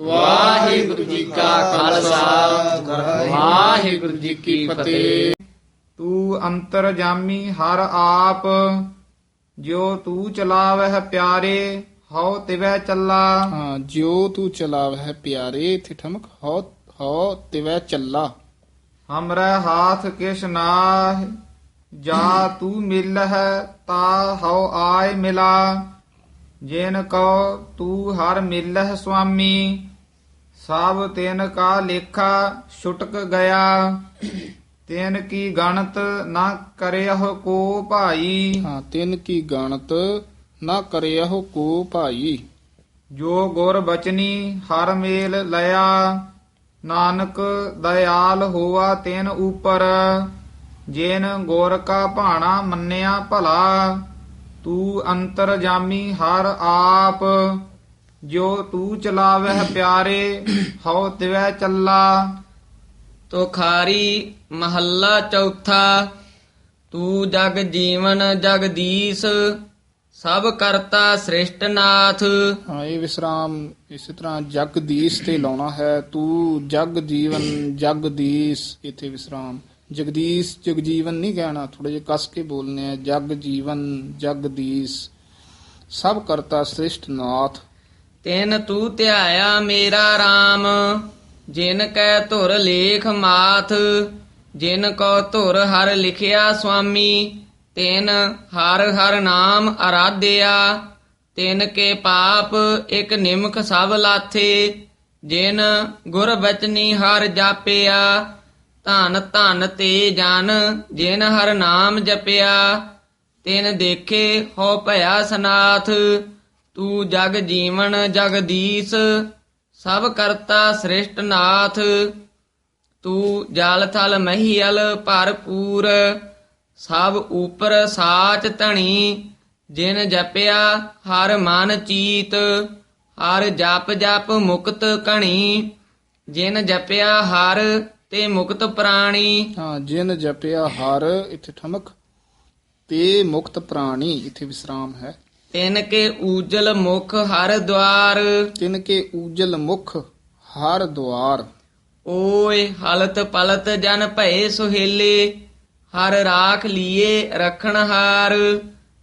ਵਾਹਿਗੁਰੂ ਜੀ ਕਾ ਖਾਲਸਾ। ਵਾਹਿਗੁਰੂ ਜੀ ਕੀ ਫਤਿਹ। ਤੂੰ ਅੰਤਰ ਜਾਮੀ ਹਰ ਆਪ ਜੋ ਤੂੰ ਚਲਾਵਹਿ ਪਿਆਰੇ ਹਉ ਤਿਵੈ ਚੱਲਾ। ਹਾਂ ਜਿਉ ਤੂੰ ਚਲਾਵਹਿ ਪਿਆਰੇ ਇਥੇ ਠਮਕ ਹੋ ਹੋ ਤਿਵੈ ਚੱਲਾ। ਹਮਰੇ ਹਾਥ ਕਿਛ ਨਾਹ ਜਾ ਤੂੰ ਮਿਲਹਿ ਤਾ ਹਉ ਆਏ ਮਿਲਾ। ਜਿਨ ਕੋ ਤੂੰ ਹਰ ਮਿਲਹਿ ਸੁਆਮੀ ਸਭ ਤਿਨ ਕਾ ਲੇਖਾ ਛੁਟਕ ਗਿਆ। ਤਿਨ ਕੀ ਗਣਤ ਨਾ ਕਰਿਓ ਕੋ ਭਾਈ। ਹਾਂ ਤਿੰਨ ਕੀ ਗਣਤ ਨਾ ਕਰਿਓ ਕੋ ਭਾਈ। ਜੋ ਗੁਰ ਬਚਨੀ ਹਰ ਮੇਲ ਲਿਆ ਨਾਨਕ ਦਇਆਲ ਹੋਆ ਤਿਨ ਉਪਰ। ਜਿਨ ਗੁਰ ਕਾ ਭਾਣਾ ਮੰਨਿਆ ਭਲਾ। ਤੂੰ ਅੰਤਰ ਜਾਮੀ ਹਰ ਆਪ ਜੋ ਤੂੰ ਚਲਾਵਹਿ ਪਿਆਰੇ ਹਉ ਤਿਵੈ ਚੱਲਾ। ਤੁਖਾਰੀ ਮਹੱਲਾ ਚੌਥਾ ਤੂੰ ਜਗ ਜੀਵਨ ਜਗਦੀਸ਼ ਸਭ ਕਰਤਾ ਸ੍ਰਿਸ਼ਟ ਨਾਥ। ਹਾਂ ਇਹ ਵਿਸਰਾਮ ਇਸੇ ਤਰ੍ਹਾਂ ਜਗਦੀਸ਼ ਤੇ ਲਾਉਣਾ ਹੈ ਤੂੰ ਜਗ ਜੀਵਨ ਜਗਦੀਸ਼ ਇਥੇ ਵਿਸਰਾਮ। ਜਗਦੀਸ਼ ਜਗਜੀਵਨ ਨਹੀਂ ਕਹਿਣਾ ਥੋੜੇ ਜਿਹਾ ਕਸ ਕੇ ਬੋਲਨੇ ਆ, ਜਗ ਜੀਵਨ, ਜਗਦੀਸ਼, ਸਭ ਕਰਤਾ ਸ੍ਰਿਸ਼ਟ ਨਾਥ। ਤਿਨ ਤੂੰ ਧਿਆਇਆ ਮੇਰਾ RAM ਜਿਨ ਕੈ ਧੁਰ ਲੇਖ ਮਾਥ, ਜਿਨ ਕੋ ਧੁਰ ਹਰ ਲਿਖਿਆ ਸੁਆਮੀ, ਤਿਨ ਹਰ ਹਰ ਨਾਮ ਅਰਾਧਿਆ, ਤਿਨ ਕੇ ਪਾਪ ਇਕ ਨਿਮਖ ਸਭ ਲਾਥੇ, ਜਿਨ ਗੁਰ ਬਚਨੀ ਹਰ ਜਾਪਿਆ ਧਨ ਧਨ ਤੇ ਜਨ, ਜਿਨ ਹਰ ਨਾਮ ਜਪਿਆ, ਤਿਨ ਦੇਖੇ ਹੋ ਭਇਆ ਸਨਾਥ, ਤੂੰ ਜਗ ਜੀਵਨ ਜਗਦੀਸ਼ ਸਭ ਕਰਤਾ ਸ੍ਰਿਸ਼ਟ ਨਾਥ, ਤੂੰ ਜਲ ਥਲ ਮਹੀਲ ਭਰਪੂਰ, ਸਭ ਉਪਰ ਸਾਚ ਧਣੀ, ਜਿਨ ਜਪਿਆ ਹਰ ਮਨ ਚੀਤ, ਹਰ ਜਪ ਜਪ ਮੁਕਤ ਕਣੀ ਜਿਨ ਜਪਿਆ ਹਰ ਤੇ ਮੁਕਤ ਪ੍ਰਾਣੀ। ਹਾਂ ਜਿਨ ਜਪਿਆ ਹਰ ਇਥੇ ਠਮਕ। ਤੇ ਮੁਕਤ ਪ੍ਰਾਣੀ ਇਥੇ ਵਿਸਰਾਮ ਹੈ। ਤਿਨ ਕੇ ਊਜਲ ਮੁਖ ਹਰ ਦਵਾਰ ਤਿਨ ਕੇ ਊਜਲ ਮੁਖ ਹਰ ਦੁਆਰ। ਓਏ ਹਲਤ ਪਲਤ ਜਨ ਭਏ ਸੁਹੇਲੇ ਹਰ ਰਾਖ ਲੀਏ ਰਖਣ ਹਾਰ।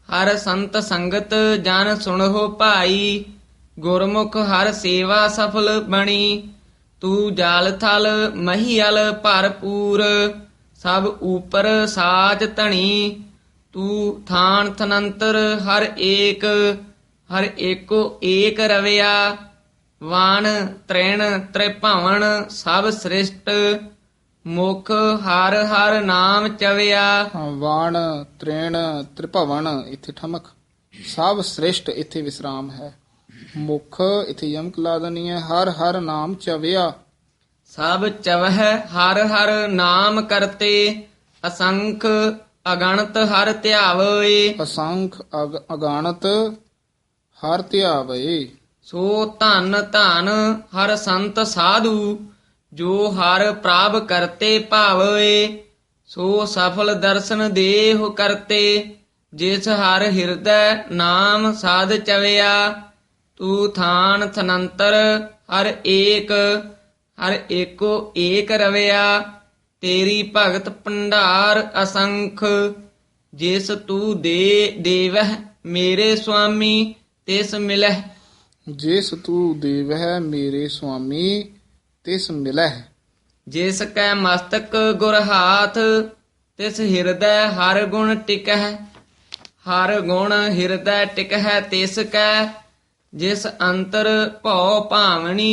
ਹਰ ਸੰਤ ਸੰਗਤ ਜਨ ਸੁਣੋ ਭਾਈ ਗੁਰਮੁਖ ਹਰ ਸੇਵਾ ਸਫਲ ਬਣੀ। ਤੂੰ ਜਾਲ ਥਲ ਮਹੀਲ ਭਰਪੂਰ, ਸਭ ਉਪਰ ਸਾਚ ਧਣੀ। ਤੂੰ ਥਾਨ ਥਨੰਤਰ ਹਰ ਏਕ, ਹਰ ਏਕੋ ਏਕ ਰਵਿਆ। ਵਾਣ ਤ੍ਰੈਣ ਤ੍ਰਿਭਵਨ ਸਭ ਸ੍ਰਿਸ਼ਟ, ਮੁਖ ਹਰ ਹਰ ਨਾਮ ਚਵਿਆ। ਵਾਣ ਤ੍ਰੇਣ ਤ੍ਰਿਭਵਨ ਇਥੇ ਠਮਕ। ਸਭ ਸ੍ਰਿਸ਼ਟ ਇਥੇ ਵਿਸਰਾਮ ਹੈ। ਮੁਖ ਇਥੇ ਯਮਕ ਲਾ ਦਨੀ ਹੈ ਹਰ ਹਰ ਨਾਮ ਚਵਿਆ। ਸਭ ਚਵਹਿ ਹਰ ਹਰ ਨਾਮ ਕਰਤੇ ਅਸੰਖ ਅਗਣਤ ਹਰ ਧਿਆਵੇ। ਅਸੰਖ ਅਗ- ਅਗਾਣਤ ਹਰ ਧਿਆਵੇ। ਸੋ ਧਨ ਧਨ ਹਰ ਸੰਤ ਸਾਧੂ ਜੋ ਹਰ ਪ੍ਰਾਪ ਕਰਤੇ ਭਾਵੇ। ਸੋ ਸਫਲ ਦਰਸ਼ਨ ਦੇਹ ਕਰਤੇ ਜਿਸ ਹਰ ਹਿਰਦੈ ਨਾਮ ਸਾਧ ਚਵਿਆ। ਤੂੰ ਥਾਨ ਥਨੰਤਰ ਹਰ ਏਕ ਹਰ ਏਕੋ ਏਕ ਰਵਿਆ ਤੇਰੀ ਭਗਤ ਭੰਡਾਰ ਅਸੰਖ ਜਿਸ ਤੂੰ ਦੇ ਦੇਵਹਿ ਮੇਰੇ ਸੁਆਮੀ ਤਿਸ ਮਿਲਹਿ। ਜਿਸ ਤੂੰ ਦੇਵਹਿ ਮੇਰੇ ਸੁਆਮੀ ਤਿਸ ਮਿਲਹਿ। ਜਿਸ ਕੈ ਮਸਤਕ ਗੁਰ ਹਾਥ ਤਿਸ ਹਿਰਦੈ ਹਰ ਗੁਣ ਟਿਕਹਿ। ਹਰ ਗੁਣ ਹਿਰਦੈ ਟਿਕਹਿ ਤਿਸ ਕੈ ਜਿਸ ਅੰਤਰ ਭਉ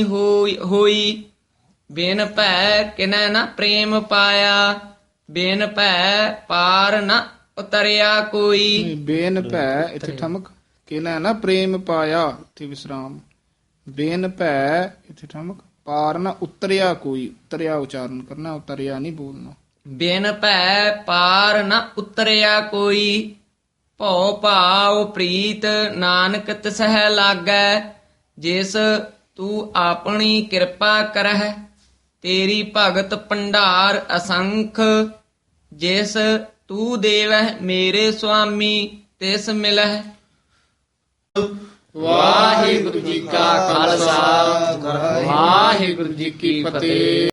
ਹੋਈ ਹੋਈ ਬਿਨ ਭੈ ਕਿਨੈ ਨ ਪ੍ਰੇਮ ਪਾਇਆ ਬਿਨ ਭੈ ਪਾਰ ਨ ਉਤਰਿਆ ਕੋਈ। ਬੇਨ ਭੈ ਇਥੇ ਠਮਕ ਕਿਨਾ ਨਾ ਪ੍ਰੇਮ ਪਾਇਆ ਇਥੇ ਵਿਸਰਾਮ। ਬੇਨ ਭੈ ਇਥੇ ਠਮਕ ਪਾਰ ਨਾ ਉਤਰਿਆ ਕੋਈ ਉਤਰਿਆ ਉਚਾਰਨ ਕਰਨਾ ਉਤਰਿਆ ਨਹੀਂ ਬੋਲਣਾ। ਬਿਨ ਭੈ ਪਾਰ ਨ ਉਤਰਿਆ ਕੋਈ। ਭਉ ਭਾਉ ਪ੍ਰੀਤ ਨਾਨਕ ਤਿਸਹਿ ਲਾਗੈ, ਜਿਸ ਤੂੰ ਆਪਣੀ ਕਿਰਪਾ ਕਰਹਿ। ਤੇਰੀ ਭਗਤ ਭੰਡਾਰ ਅਸੰਖ, ਜਿਸ ਤੂੰ ਦੇਵਹਿ ਮੇਰੇ ਸੁਆਮੀ, ਤਿਸ ਮਿਲਹਿ। ਵਾਹਿਗੁਰੂ ਜੀ ਕਾ ਖਾਲਸਾ, ਵਾਹਿਗੁਰੂ ਜੀ ਕੀ ਫਤਿਹ।